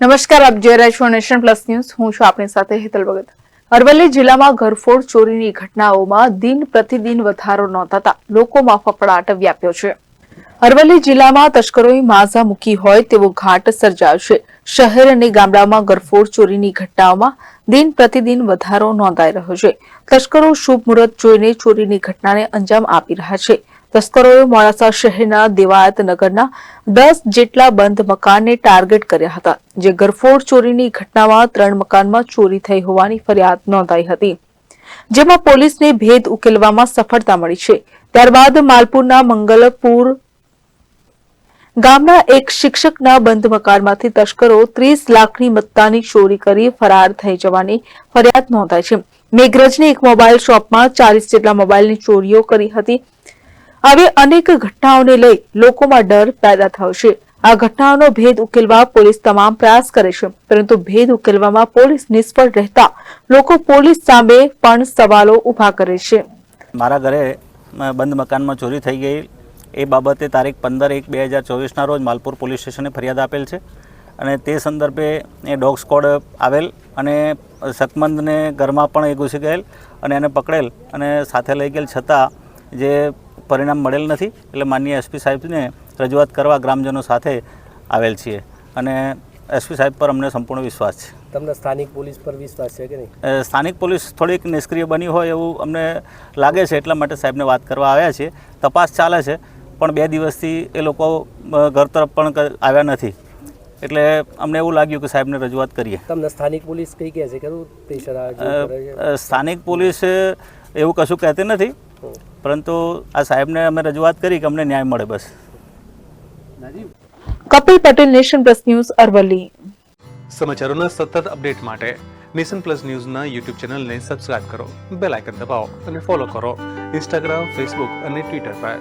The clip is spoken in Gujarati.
નમસ્કાર, આપ જોઈ રહ્યા છો નેશન પ્લસ ન્યૂઝ. હું છું આપની સાથે હેતલ ભગત. અરવલ્લી જિલ્લામાં ઘરફોડ ચોરીની ઘટનાઓમાં દિન પ્રતિદિન વધારો નોંધાતા લોકોમાં ફફડાટ વ્યાપ્યો છે. અરવલ્લી જિલ્લામાં તસ્કરોએ માઝા મૂકી હોય તેવો ઘાટ સર્જાયો છે. શહેર અને ગામડામાં ઘરફોડ ચોરીની ઘટનાઓમાં દિન પ્રતિદિન વધારો નોંધાઈ રહ્યો છે. તસ્કરો શુભ મુહૂર્ત જોઈને ચોરીની ઘટનાને અંજામ આપી રહ્યા છે. તસ્કરોએ મોડાસા શહેરના દેવાયત નગરના દસ જેટલા બંધ મકાનને ટાર્ગેટ કર્યા હતા, જે ગરફોડ ચોરીની ઘટનામાં ત્રણ મકાનમાં ચોરી થઈ હોવાની ફરિયાદ નોંધાઈ હતી. જેમાં પોલીસને ભેદ ઉકેલવામાં સફળતા મળી છે. ત્યારબાદ માલપુરના મંગલપુર ગામના એક શિક્ષકના બંધ મકાનમાંથી તસ્કરો ત્રીસ લાખની મત્તાની ચોરી કરી ફરાર થઈ જવાની ફરિયાદ નોંધાઈ છે. મેઘરજની એક મોબાઈલ શોપમાં ચાલીસ જેટલા મોબાઈલની ચોરીઓ કરી હતી. આવી અનેક ઘટનાઓને લઈ લોકોમાં ડર પેદા થયો છે. આ ઘટનાઓનો ભેદ ઉકેલવા પોલીસ તમામ પ્રયાસ કરે છે, પરંતુ ભેદ ઉકેલવામાં પોલીસ નિષ્ફળ રહેતા લોકો પોલીસ સામે પણ સવાલો ઊભા કરે છે. મારા ઘરે બંધ મકાનમાં ચોરી થઈ ગઈ. એ બાબતે તારીખ પંદર એક બે હજાર ચોવીસના રોજ માલપુર પોલીસ સ્ટેશને ફરિયાદ આપેલ છે અને તે સંદર્ભે એ ડોગ સ્કોડ આવેલ અને શકમંદને ઘરમાં પણ એ ઘૂસી ગયેલ અને એને પકડેલ અને સાથે લઈ ગયેલ છતાં જે પરિણામ મળેલ નથી એટલે માનનીય એસપી સાહેબને રજૂઆત કરવા ગ્રામજનો સાથે આવેલ છીએ. અને એસપી સાહેબ પર અમને સંપૂર્ણ વિશ્વાસ છે. તમને સ્થાનિક પોલીસ પર વિશ્વાસ છે કે નહીં? સ્થાનિક પોલીસ થોડીક નિષ્ક્રિય બની હોય એવું અમને લાગે છે એટલા માટે સાહેબને વાત કરવા આવ્યા છીએ. તપાસ ચાલે છે પણ બે દિવસથી એ લોકો ઘર તરફ પણ આવ્યા નથી. એટલે અમને એવું લાગ્યું કે સાહેબને રજૂઆત કરીએ. તમને સ્થાનિક પોલીસ કઈ કહે છે? પ્રેશર સ્થાનિક પોલીસ એવું કશું કહેતી નથી. પરંતુ આ સાહેબને અમે રજૂઆત કરી કે અમને ન્યાય મળે બસ. Kapil Patel nation plus news Aravalli. સમાચારોના સતત અપડેટ માટે નેશન પ્લસ ન્યૂઝના યુટ્યુબ ચેનલને સબસ્ક્રાઇબ કરો બેલ આઇકન દબાવો અને ફોલો કરો ઇન્સ્ટાગ્રામ ફેસબુક અને ટ્વિટર પર.